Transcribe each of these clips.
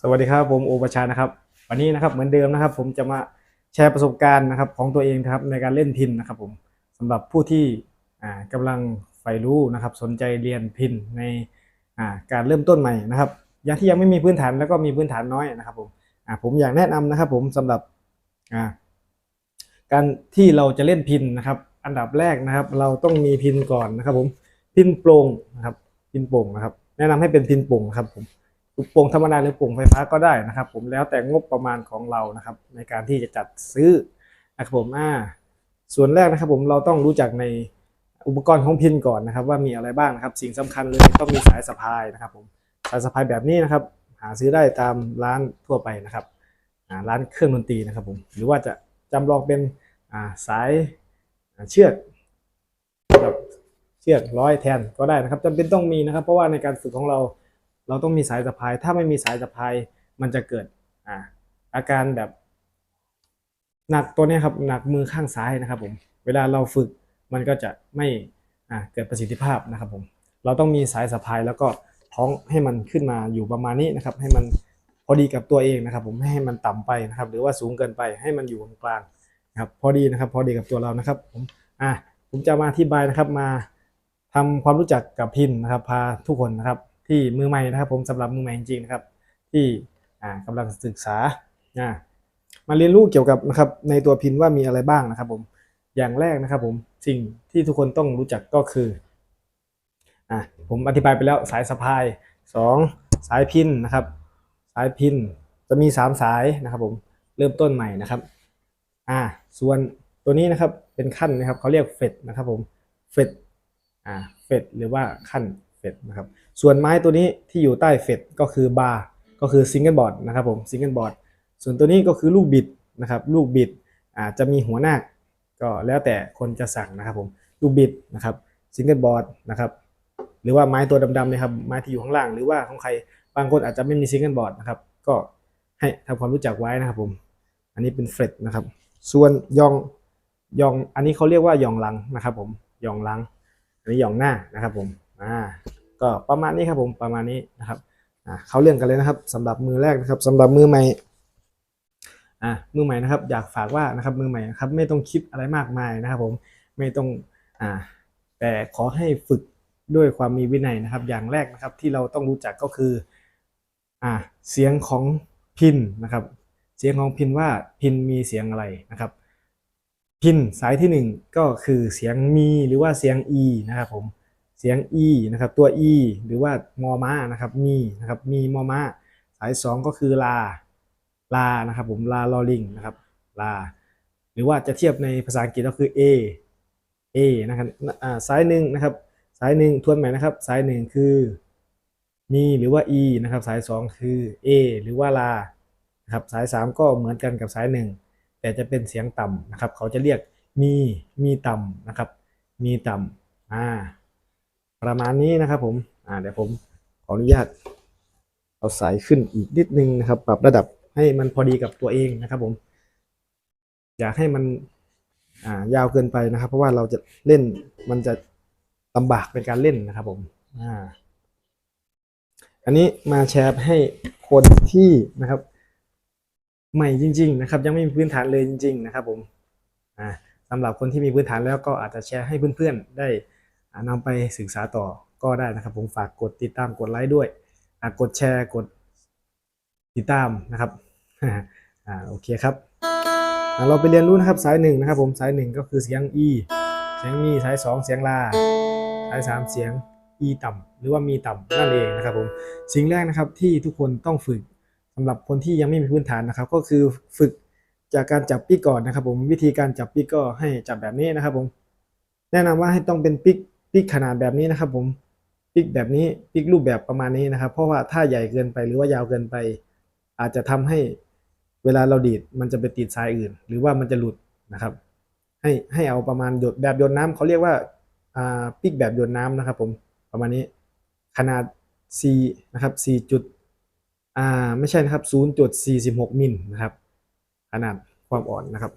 สวัสดีครับผมโอประชานะครับ วันนี้นะครับเหมือนเดิมนะครับ ผมจะมาแชร์ประสบการณ์นะครับของตัวเองนะครับในการเล่นพินนะครับ ผมสำหรับผู้ที่อ่ากำลังใฝ่รู้นะครับ สนใจเรียนพินในการเริ่มต้นใหม่นะครับยังที่ยังไม่มีพื้นฐานแล้วก็มีพื้นฐานน้อยนะครับ ผมผมอยากแนะนำนะครับ ผมสำหรับการที่เราจะเล่นพินนะครับ อันดับแรกนะครับ เราต้องมีพินก่อนนะครับ ผมพินโปร่งนะครับพินโปร่งนะครับ แนะนำให้เป็นพินโปร่งครับผม ลูกโป่งธรรมดาหรือโป่งไฟฟ้าก็ได้นะครับ ผมแล้วแต่งบประมาณของเรานะครับ ในการที่จะจัดซื้อนะครับผมอ่าส่วนแรกนะครับ ผมเราต้องรู้จักในอุปกรณ์ของพินก่อนนะครับ ว่ามีอะไรบ้างนะครับ สิ่งสำคัญเลยต้องมีสายสะพายนะครับ ผมสายสะพายแบบนี้นะครับ หาซื้อได้ตามร้านทั่วไปนะครับอ่าร้านเครื่องดนตรีนะครับ ผมหรือว่าจะจำลองเป็นอ่าสายเชือกแบบเชือกร้อยแทนก็ได้นะครับจำเป็นต้องมีนะครับ เพราะว่าในการฝึกของเรา เราต้องมีสายสะพาย ถ้าไม่มีสายสะพายมันจะเกิดอ่าอาการแบบหนักตัวนี้ครับหนักมือข้างซ้ายนะครับผมเวลาเราฝึกมันก็จะไม่อ่าเกิดประสิทธิภาพนะครับผมเราต้องมีสายสะพายแล้วก็ท้องให้มันขึ้นมาอยู่ประมาณนี้นะครับ ให้มันพอดีกับตัวเองนะครับ ผมไม่ให้มันต่ำไปนะครับ หรือว่าสูงเกินไปให้มันอยู่กลางๆนะครับพอดีนะครับ พอดีกับตัวเรานะครับผมอะผมจะมาอธิบายนะครับมาทำความรู้จักกับพินนะครับ พาทุกคนนะครับ ที่มือใหม่นะครับ ผมสำหรับมือใหม่จริงๆนะครับ ที่อ่ากำลังศึกษาอ่ามาเรียนรู้เกี่ยวกับนะครับในตัวพินว่ามีอะไรบ้างนะครับ ผมอย่างแรกนะครับ ผมสิ่งที่ทุกคนต้องรู้จักก็คืออ่าผมอธิบายไปแล้วสายสะพายสองสายพินนะครับ สายพินจะมีสามสายนะครับ ผมเริ่มต้นใหม่นะครับอ่าส่วนตัวนี้นะครับเป็นขั้นนะครับเขาเรียกเฟดนะครับ ผมเฟดอ่าเฟดหรือว่าขั้น ฟดนะครับส่วนไม้ตัวนี้ที่อยู่ใต้เฟดก็คือบาร์ก็คือซิงเกิลบอร์ดนะครับผมซิงเกิลบอร์ดส่วนตัวนี้ก็คือลูกบิดนะครับลูกบิดอาจจะมีหัวหน้าก็แล้วแต่คนจะสั่งนะครับผมลูกบิดนะครับซิงเกิลบอร์ดนะครับหรือว่าไม้ตัวดำๆนะครับไม้ที่อยู่ข้างล่าง หรือว่าของใครบางคนอาจจะไม่มีซิงเกิลบอร์ดนะครับก็ให้ทำความรู้จักไว้นะครับผมอันนี้เป็นเฟดนะครับส่วนยองยองอันนี้เขาเรียกว่ายองหลังนะครับผมยองหลัง อันนี้ยองหน้านะครับผมอ่า ก็ประมาณนี้ครับผมประมาณนี้นะครับอ่าเขาเรื่องกันเลยนะครับสำหรับมือแรกนะครับสำหรับมือใหม่อ่ามือใหม่นะครับ อยากฝากว่านะครับมือใหม่นะครับ ไม่ต้องคิดอะไรมากมายนะครับ ผมไม่ต้องอ่าแต่ขอให้ฝึกด้วยความมีวินัยนะครับ อย่างแรกนะครับที่เราต้องรู้จักก็คืออ่าเสียงของพินนะครับ เสียงของพินว่าพินมีเสียงอะไรนะครับ พินสายที่หนึ่งก็คือเสียงมีหรือว่าเสียง e นะครับผม สียง e นะครับตัว e หรือว่ามอมานะครับมีนะครับมีมอมาสาย 2 ก็คือลาลานะครับผมลาลอลิงนะครับลา หรือว่าจะเทียบในภาษาอังกฤษก็คือ a a นะครับอ่าสายหนึ่งนะครับสายหนึ่งทวนใหม่นะครับสายหนึ่งคือมีหรือว่า e นะครับสาย 2 คือ a หรือว่าลานะครับสาย 3 ก็เหมือนกันกับสายหนึ่งแต่จะเป็นเสียงต่ำนะครับ เขาจะเรียกมีมีต่ำนะครับ มีต่ำอ่า ประมาณนี้นะครับผม อ่าเดี๋ยวผมขออนุญาตเอาสายขึ้นอีกนิดนึงนะครับ ปรับระดับให้มันพอดีกับตัวเองนะครับผม อยากให้มันอ่ายาวเกินไปนะครับ เพราะว่าเราจะเล่นมันจะลำบากเป็นการเล่นนะครับผมอ่าอันนี้มาแชร์ให้คนที่นะครับ ใหม่จริง ๆ นะครับ ยังไม่มีพื้นฐานเลยจริง ๆ นะครับ ผมอ่าสำหรับคนที่มีพื้นฐานแล้วก็อาจจะแชร์ให้เพื่อนๆได้ นำไปศึกษาต่อก็ได้นะครับ ผมฝากกดติดตามกดไลค์ด้วยกดแชร์กดติดตามนะครับอ่าโอเคครับเราไปเรียนรู้นะครับสายหนึ่งนะครับผมสายหนึ่งก็คือเสียง e เสียงมีสายสองเสียงลาสายสามเสียง e ต่ำหรือว่ามีต่ำนั่นเองนะครับผมสิ่งแรกนะครับที่ทุกคนต้องฝึกสำหรับคนที่ยังไม่มีพื้นฐานนะครับ ก็คือฝึกจากการจับปิกก่อนนะครับ ผมวิธีการจับปิกก็ให้จับแบบนี้นะครับผมแนะนำว่าให้ต้องเป็นปิก ปิกขนาดแบบนี้นะครับ ผมปิกแบบนี้ปิกรูปแบบประมาณนี้นะครับ เพราะว่าถ้าใหญ่เกินไปหรือว่ายาวเกินไป อาจจะทำให้เวลาเราดีดมันจะไปติดสายอื่น หรือว่ามันจะหลุดนะครับ ให้ให้เอาประมาณหยดแบบหยดน้ำเขาเรียกว่าอ่าปิกแบบหยดน้ำนะครับ ผมประมาณนี้ขนาด C นะครับ4จุดอ่าไม่ใช่นะครับ 0.46 มิลนะครับ ขนาดความอ่อนนะครับ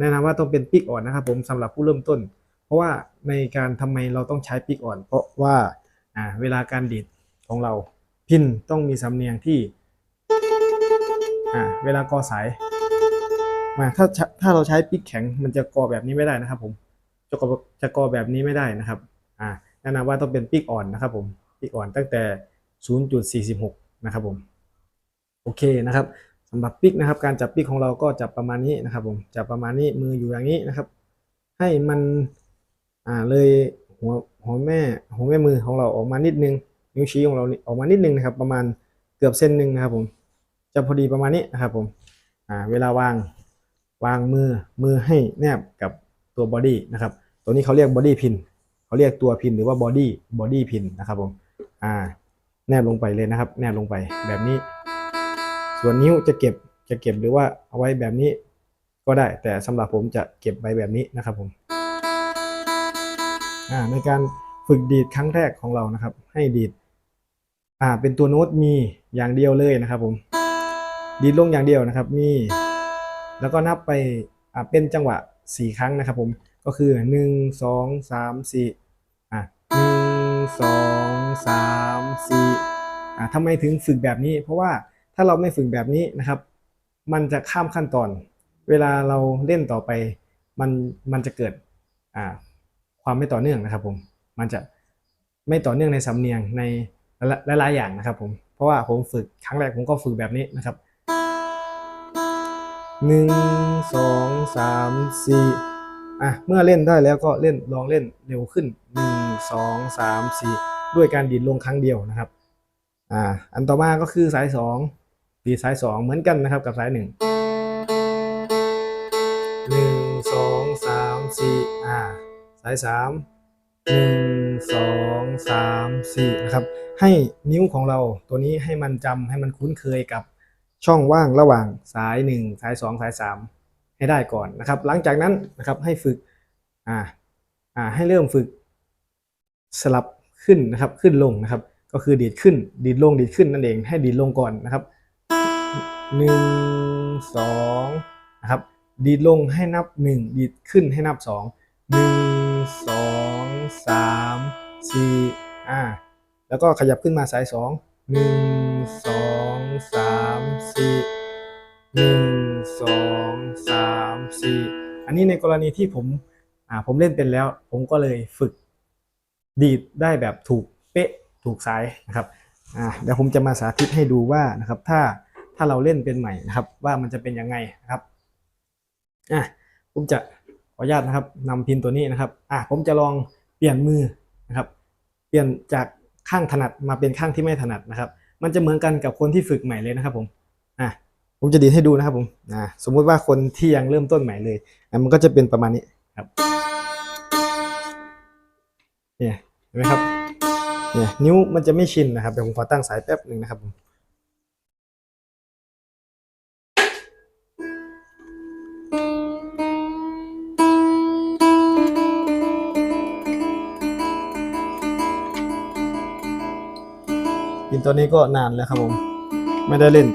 แนะนำว่าต้องเป็นปิกอ่อนนะครับ ผมสำหรับผู้เริ่มต้น เพราะว่าในการทำไมเราต้องใช้ปิกอ่อน เพราะว่าเวลาการดีดของเราพินต้องมีสำเนียงที่เวลากอสายมาถ้าถ้าเราใช้ปิกแข็งมันจะกอแบบนี้ไม่ได้นะครับ ผมจะกอจะกอแบบนี้ไม่ได้นะครับอ่าแนะนำว่าต้องเป็นปิกอ่อนนะครับผมปิกอ่อนตั้งแต่ 0.46 นะครับผมโอเคนะครับสำหรับปิกนะครับ การจับปิกของเราก็จับประมาณนี้นะครับ ผมจับประมาณนี้มืออยู่อย่างนี้นะครับ ให้มัน อ่าเลยหัวหัวแม่หัวแม่มือของเราออกมานิดนึง นิ้วชี้ของเราออกมานิดนึงนะครับ ประมาณเกือบเส้นหนึ่งนะครับผมจะพอดีประมาณนี้นะครับผมอ่าเวลาวางวางมือมือให้แนบกับตัวบอดี้นะครับตัวนี้เขาเรียกบอดี้พินเขาเรียกตัวพินหรือว่าบอดี้บอดี้พินนะครับผมอ่าแนบลงไปเลยนะครับ แนบลงไปแบบนี้ ส่วนนิ้วจะเก็บจะเก็บหรือว่าเอาไว้แบบนี้ก็ได้แต่สำหรับผมจะเก็บไว้แบบนี้นะครับผม ในการฝึกดีดครั้งแรกของเรานะครับ ให้ดีดเป็นตัวโน้ตมีอย่างเดียวเลยนะครับผมดีดลงอย่างเดียวนะครับมี แล้วก็นับไปเป็นจังหวะสี่ครั้งนะครับผมก็คือหนึ่งสองสามสี่หนึ่งสองสามสี่อ่าทำไมถึงฝึกแบบนี้ เพราะว่าถ้าเราไม่ฝึกแบบนี้นะครับ มันจะข้ามขั้นตอน เวลาเราเล่นต่อไป มันมันจะเกิดอ่า ความไม่ต่อเนื่องนะครับผมมันจะไม่ต่อเนื่องในสำเนียงในหลายๆอย่างนะครับผมเพราะว่าผมฝึกครั้งแรกผมก็ฝึกแบบนี้นะครับหนึ่งสองสามสี่อะเมื่อเล่นได้แล้วก็เล่นลองเล่นเร็วขึ้นหนึ่งสองสามสี่ด้วยการดีดลงครั้งเดียวนะครับอ่าอันต่อมาก็คือสายสองดีดสายสองเหมือนกันนะครับกับสายหนึ่งหนึ่งสองสามสี่อ่า สายสามหนึ่งสองสามสี่นะครับ ให้นิ้วของเราตัวนี้ให้มันจำให้มันคุ้นเคยกับช่องว่างระหว่างสายหนึ่งสายสองสายสามให้ได้ก่อนนะครับ หลังจากนั้นนะครับให้ฝึกอ่าอ่าให้เริ่มฝึกสลับขึ้นนะครับขึ้นลงนะครับ ก็คือดีดขึ้นดีดลงดีดขึ้นนั่นเองให้ดีดลงก่อนนะครับหนึ่งสองนะครับดีดลงให้นับหนึ่งดีดขึ้นให้นับสองหนึ่งสอง สามสี่อ่าแล้วก็ขยับขึ้นมาสายสองหนึ่งสองสามสี่หนึ่งสองสามสี่อันนี้ในกรณีที่ผมอ่าผมเล่นเป็นแล้ว ผมก็เลยฝึกดีดได้แบบถูกเป๊ะถูกสายนะครับอ่าเดี๋ยวผมจะมาสาธิตให้ดูว่านะครับ ถ้าถ้าเราเล่นเป็นใหม่นะครับ ว่ามันจะเป็นยังไงนะครับอะผมจะขออนุญาตนะครับนำพินตัวนี้นะครับอะผมจะลอง ปลี่ยนมือนะครับ เปลี่ยนจากข้างถนัดมาเป็นข้างที่ไม่ถนัดนะครับ มันจะเหมือนกันกับคนที่ฝึกใหม่เลยนะครับผมอะผมจะดีให้ดูนะครับผมอ่าสมมุติว่าคนที่ยังเริ่มต้นใหม่เลยอะมันก็จะเป็นประมาณนี้ครับเนี่ยเห็นไหมครับเนี่ยนิ้วมันจะไม่ชินนะครับเดี๋ยวผมขอตั้งสายแป๊บหนึ่งนะครับผม กินตัวนี้ก็นานแล้วครับผม ไม่ได้เล่น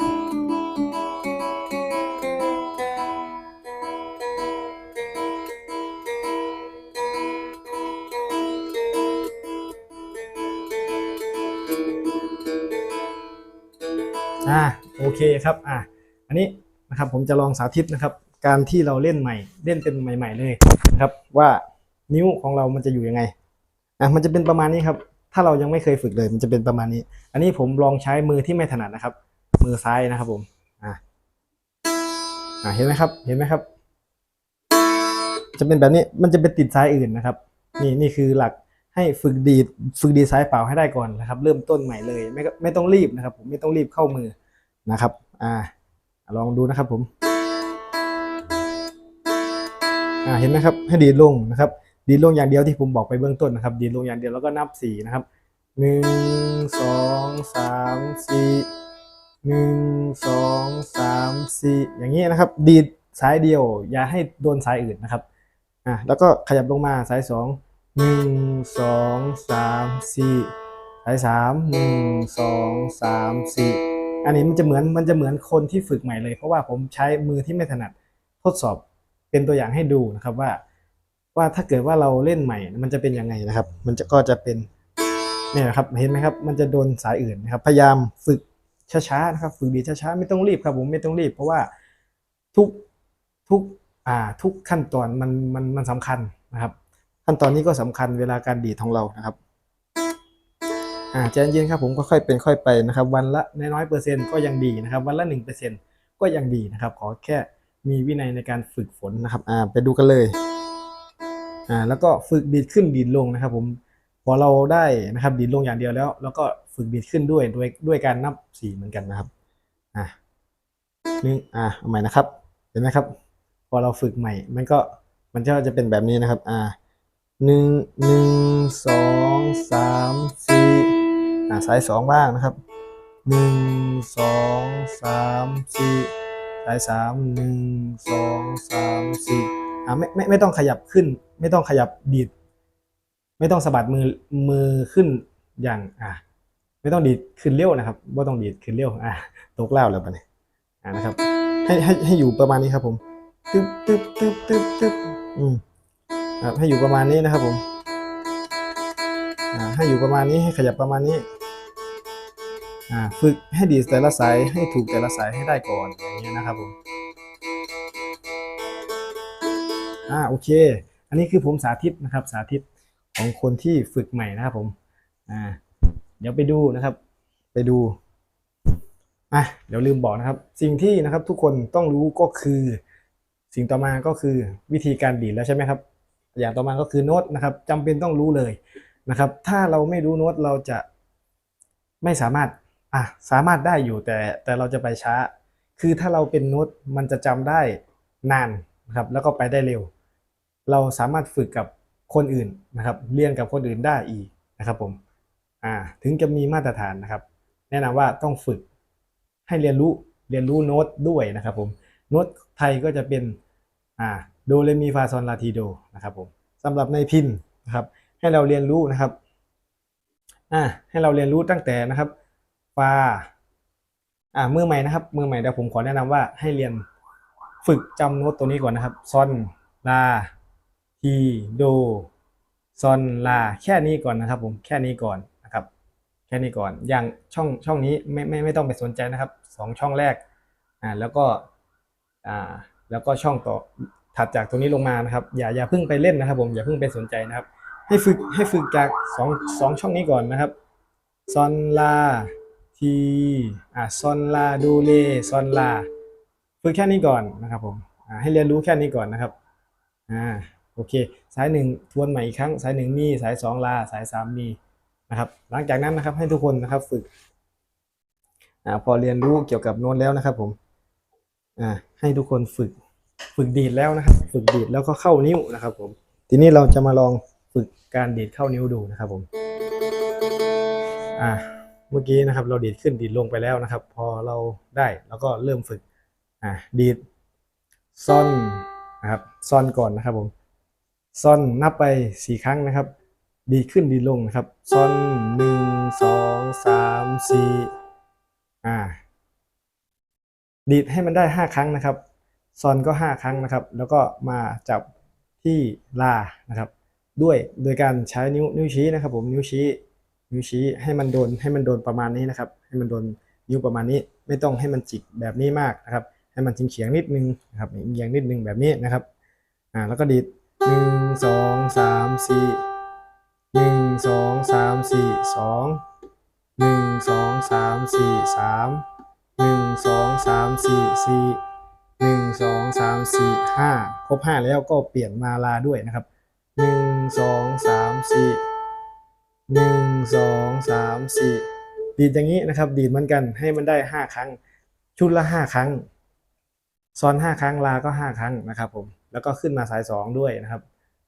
อ่าโอเคครับ อ่าอันนี้นะครับผมจะลองสาธิตนะครับ การที่เราเล่นใหม่ เล่นเป็นใหม่ ๆ เลยนะครับ ว่านิ้วของเรามันจะอยู่ยังไงอะมันจะเป็นประมาณนี้ครับ ถ้าเรายังไม่เคยฝึกเลยมันจะเป็นประมาณนี้ อันนี้ผมลองใช้มือที่ไม่ถนัดนะครับ มือซ้ายนะครับผมอ่าอ่าเห็นไหมครับ เห็นไหมครับ จะเป็นแบบนี้มันจะเป็นติดซ้ายอื่นนะครับ นี่นี่คือหลักให้ฝึกดีฝึกดีซ้ายเปล่าให้ได้ก่อนนะครับ เริ่มต้นใหม่เลยไม่ไม่ต้องรีบนะครับ ผมไม่ต้องรีบเข้ามือนะครับ อ่า ลองดูนะครับผม อ่าเห็นไหมครับให้ดีดลงนะครับ ดีดลงอย่างเดียวที่ผมบอกไปเบื้องต้นนะครับ ดีดลงอย่างเดียวแล้วก็นับสี่นะครับหนึ่งสองสามสี่หนึ่งสองสามสี่อย่างนี้นะครับ ดีดสายเดียว อย่าให้โดนสายอื่นนะครับอะแล้วก็ขยับลงมาสายสองหนึ่งสองสามสี่สายสามหนึ่งสองสามสี่อันนี้มันจะเหมือนมันจะเหมือนคนที่ฝึกใหม่เลย เพราะว่าผมใช้มือที่ไม่ถนัดทดสอบเป็นตัวอย่างให้ดูนะครับว่า ว่าถ้าเกิดว่าเราเล่นใหม่มันจะเป็นยังไงนะครับ มันจะก็จะเป็นเนี่ยครับเห็นไหมครับ มันจะโดนสายอื่นนะครับ พยายามฝึกช้าๆนะครับ ฝึกดีช้าๆไม่ต้องรีบครับผมไม่ต้องรีบ เพราะว่าทุกทุกอ่าทุกขั้นตอนมันมันมันสำคัญนะครับ ขั้นตอนนี้ก็สำคัญเวลาการดีดของเรานะครับอ่าใจเย็นครับผมก็ค่อยเป็นค่อยไปนะครับ วันละน้อยเปอร์เซ็นต์ก็ยังดีนะครับ วันละหนึ่งเปอร์เซ็นต์ก็ยังดีนะครับ ขอแค่มีวินัยในการฝึกฝนนะครับอ่าไปดูกันเลย อ่าแล้วก็ฝึกดีดขึ้นดีดลงนะครับ ผมพอเราได้นะครับดีดลงอย่างเดียวแล้ว แล้วก็ฝึกดีดขึ้นด้วยด้วยด้วยการนับสี่เหมือนกันนะครับอ่าหนึ่งอ่าเอาใหม่นะครับเห็นไหมครับ พอเราฝึกใหม่ มันก็มันก็จะเป็นแบบนี้นะครับ อ่าหนึ่งหนึ่งสองสามสี่อ่าสายสองบ้างนะครับหนึ่งสองสามสี่สายสามหนึ่งสองสามสี่ อ่าไม่ไม่ไม่ต้องขยับขึ้น ไม่ต้องขยับดีด ไม่ต้องสะบัดมือมือขึ้นอย่างอ่าไม่ต้องดีดขึ้นเร็วนะครับว่าต้องดีดขึ้นเร็วอ่าตกเล่าวแล้วปะเนี่ยอ่านะครับ ให้ให้ให้อยู่ประมาณนี้ครับผมตึ๊บตึ๊บตึ๊บตึ๊บตึ๊บอืมครับให้อยู่ประมาณนี้นะครับผมอ่าให้อยู่ประมาณนี้ให้ขยับประมาณนี้อ่าฝึกให้ดีดแต่ละสายให้ถูกแต่ละสายให้ได้ก่อนอย่างเงี้ยนะครับผม อ่าโอเค อันนี้คือผมสาธิตนะครับ สาธิตของคนที่ฝึกใหม่นะครับผมอ่าเดี๋ยวไปดูนะครับ ไปดูอะเดี๋ยวลืมบอกนะครับ สิ่งที่นะครับทุกคนต้องรู้ก็คือ สิ่งต่อมาก็คือวิธีการดีดแล้วใช่ไหมครับ อย่างต่อมาก็คือโน้ตนะครับจำเป็นต้องรู้เลยนะครับ ถ้าเราไม่รู้โน้ตเราจะไม่สามารถอะสามารถได้อยู่แต่แต่เราจะไปช้า คือถ้าเราเป็นโน้ตมันจะจำได้นานนะครับ แล้วก็ไปได้เร็ว เราสามารถฝึกกับคนอื่นนะครับ เรียนกับคนอื่นได้อีกนะครับผมอ่าถึงจะมีมาตรฐานนะครับ แนะนำว่าต้องฝึกให้เรียนรู้เรียนรู้โน้ตด้วยนะครับผมโน้ตไทยก็จะเป็นอ่าโดเรมีฟาซอนลาทีโดนะครับผมสำหรับในพินนะครับ ให้เราเรียนรู้นะครับอ่าให้เราเรียนรู้ตั้งแต่นะครับฟาอ่ามือใหม่นะครับมือใหม่เดี๋ยวผมขอแนะนำว่าให้เรียนฝึกจำโน้ตตัวนี้ก่อนนะครับซอนลา ทีโดซอนลาแค่นี้ก่อนนะครับผมแค่นี้ก่อนนะครับ แค่นี้ก่อนอย่างช่องช่องนี้ไม่ไม่ไม่ต้องไปสนใจนะครับสองช่องแรกอ่าแล้วก็อ่าแล้วก็ช่องต่อถัดจากตรงนี้ลงมานะครับ อย่าอย่าเพิ่งไปเล่นนะครับ ผมอย่าเพิ่งไปสนใจนะครับ ให้ฝึกให้ฝึกจากสองสองช่องนี้ก่อนนะครับซอนลาทีอ่าซอนลาดูเลซอนลาฝึกแค่นี้ก่อนนะครับผมอ่าให้เรียนรู้แค่นี้ก่อนนะครับอ่า โอเค สายหนึ่งทวนใหม่อีกครั้ง สายหนึ่งมี สายสองลา สายสามมีนะครับ หลังจากนั้นนะครับให้ทุกคนนะครับฝึกอพอเรียนรู้เกี่ยวกับโน้ตแล้วนะครับผมให้ทุกคนฝึกฝึกดีดแล้วนะครับ ฝึกดีดแล้วก็เข้านิ้วนะครับผม ทีนี้เราจะมาลองฝึกการดีดเข้านิ้วดูนะครับผมอ่าเมื่อกี้นะครับ เราดีดขึ้นดีดลงไปแล้วนะครับ พอเราได้แล้วก็เริ่มฝึกอ่าดีดซ่อนนะครับซ่อนก่อนนะครับผม ซ่อนนับไปสี่ครั้งนะครับ ดีขึ้นดีลงนะครับซอนหนึ่งสองสามสี่อ่า ดีดให้มันได้ห้าครั้งนะครับซอนก็ห้าครั้งนะครับ แล้วก็มาจับที่ลานะครับ ด้วยโดยการใช้นิ้วนิ้วชี้นะครับ ผมนิ้วชี้ นิ้วชี้ให้มันโดนให้มันโดนประมาณนี้นะครับ ให้มันโดนนิ้วประมาณนี้ ไม่ต้องให้มันจิกแบบนี้มากนะครับ ให้มันเฉียงๆนิดนึงนะครับเอียงนิดนึงแบบนี้นะครับ อ่าแล้วก็ดีด หนึ่งสองสามสี่หนึ่งสองสามสี่สองหนึ่งสองสามสี่สามหนึ่งสองสามสี่สี่หนึ่งสองสามสี่ห้าครบห้าแล้วก็เปลี่ยนมาลาด้วยนะครับหนึ่งสองสามสี่หนึ่งสองสามสี่ดีดอย่างนี้นะครับดีดเหมือนกันให้มันได้ห้าครั้ง ชุดละห้าครั้ง ซ้อนห้าครั้งลาก็ห้าครั้งนะครับผม แล้วก็ขึ้นมาสายสองด้วยนะครับ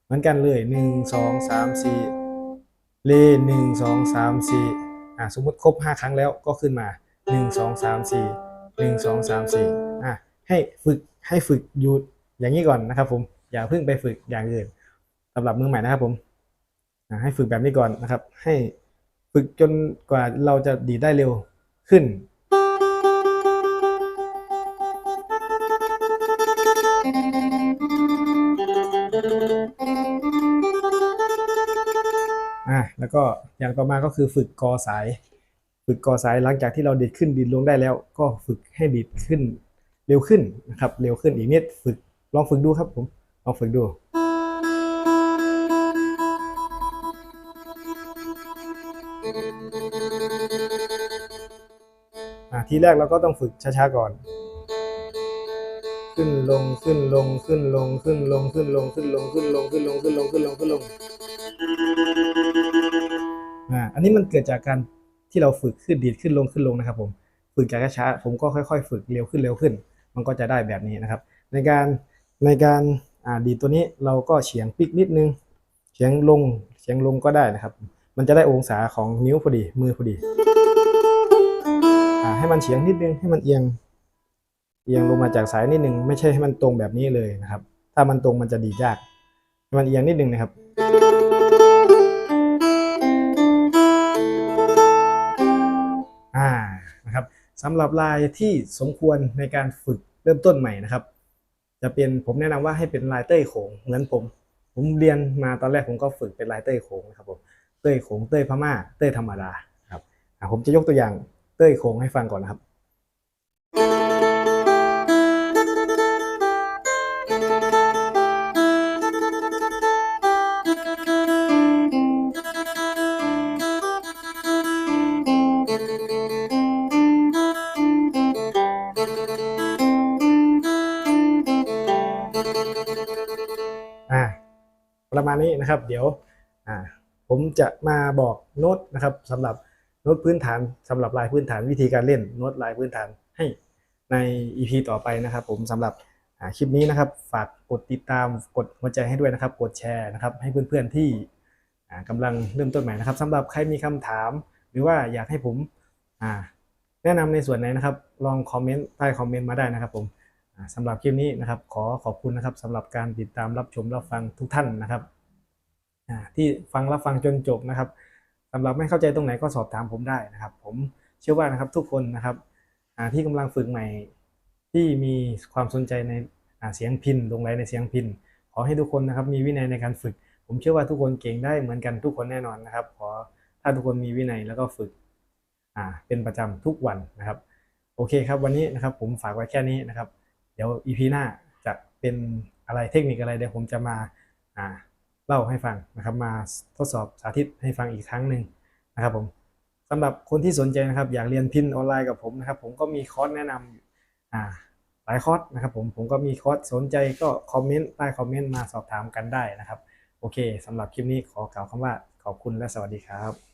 เหมือนกันเลยหนึ่งสองสามสี่เลหนึ่งสองสามสี่อ่าสมมติครบห้าครั้งแล้วก็ขึ้นมาหนึ่งสองสามสี่หนึ่งสองสามสี่อ่าให้ฝึกให้ฝึกอยู่อย่างนี้ก่อนนะครับผมอย่าเพิ่งไปฝึกอย่างอื่นสำหรับมือใหม่นะครับผมอ่าให้ฝึกแบบนี้ก่อนนะครับ ให้ฝึกจนกว่าเราจะดีดได้เร็วขึ้น แล้วก็อย่างต่อมาก็คือฝึกกอสาย ฝึกกอสายหลังจากที่เราดีดขึ้นดีดลงได้แล้ว ก็ฝึกให้ดีดขึ้นเร็วขึ้นนะครับเร็วขึ้นอีกนิดฝึกลองฝึกดูครับผมลองฝึกดูทีแรกเราก็ต้องฝึกช้าๆก่อน ขึ้นลงขึ้นลงขึ้นลงขึ้นลงขึ้นลงขึ้นลงขึ้นลงขึ้นลงขึ้นลงขึ้นลงขึ้นลง นนี้มันเกิดจากการที่เราฝึกขึ้นดีดขึ้นลงขึ้นลงนะครับ ผมฝึกจากช้าผมก็ค่อยๆ ฝึกเร็วขึ้นเร็วขึ้น มันก็จะได้แบบนี้นะครับ ในการในการดีดตัวนี้เราก็เฉียงปิกนิดนึงเฉียงลงเฉียงลงก็ได้นะครับ มันจะได้องศาของนิ้วพอดีมือพอดีอให้มันเฉียงนิดนึงให้มันเอียงเอียงลงมาจากสายนิดนึง ไม่ใช่ให้มันตรงแบบนี้เลยนะครับ ถ้ามันตรงมันจะดีดยาก มันเอียงนิดนึงนะครับ สำหรับลายที่สมควรในการฝึกเริ่มต้นใหม่นะครับ จะเป็นผมแนะนำว่าให้เป็นลายเต้ยโขงเหมือนผม ผมเรียนมาตอนแรกผมก็ฝึกเป็นลายเต้ยโขงนะครับผมเต้ยโขงเต้ยพม่า เต้ยธรรมดาครับผมจะยกตัวอย่างเต้ยโขงให้ฟังก่อนนะครับ มาณนี้นะครับ เดี๋ยวผมจะมาบอกโน้ตนะครับสำหรับโน้ตพื้นฐานสำหรับลายพื้นฐานวิธีการเล่นโน้ตลายพื้นฐานให้ใน EP ต่อไปนะครับ ผมสำหรับคลิปนี้นะครับ ฝากกดติดตามกดหัวใจให้ด้วยนะครับ กดแชร์นะครับ ให้เพื่อนๆที่อ่ากำลังเริ่มต้นใหม่นะครับสำหรับใครมีคำถาม หรือว่าอยากให้ผมแนะนำในส่วนไหนนะครับ ลองคอมเมนต์ใต้คอมเมนต์มาได้นะครับผมอ่าสำหรับคลิปนี้นะครับ ขอขอบคุณนะครับสำหรับการติดตามรับชมรับฟังทุกท่านนะครับ ที่ฟังรับฟังจนจบนะครับสำหรับไม่เข้าใจตรงไหนก็สอบถามผมได้นะครับ ผมเชื่อว่านะครับทุกคนนะครับที่กำลังฝึกใหม่ที่มีความสนใจในเสียงพินลงไหลในเสียงพิน ขอให้ทุกคนนะครับมีวินัยในการฝึก ผมเชื่อว่าทุกคนเก่งได้เหมือนกันทุกคนแน่นอนนะครับ ขอถ้าทุกคนมีวินัยแล้วก็ฝึกเป็นประจำทุกวันนะครับ โอเคครับวันนี้นะครับผมฝากไว้แค่นี้นะครับ เดี๋ยว EP หน้าจะเป็นอะไรเทคนิคอะไรเดี๋ยวผมจะมาอ่า เล่าให้ฟังนะครับ มาทดสอบสาธิตให้ฟังอีกครั้งหนึ่งนะครับผมสำหรับคนที่สนใจนะครับ อยากเรียนพินออนไลน์กับผมนะครับ ผมก็มีคอร์สแนะนำอ่าหลายคอร์สนะครับผมผมก็มีคอร์สสนใจก็คอมเมนต์ใต้คอมเมนต์มาสอบถามกันได้นะครับ โอเคสำหรับคลิปนี้ขอกล่าวคำว่าขอบคุณและสวัสดีครับ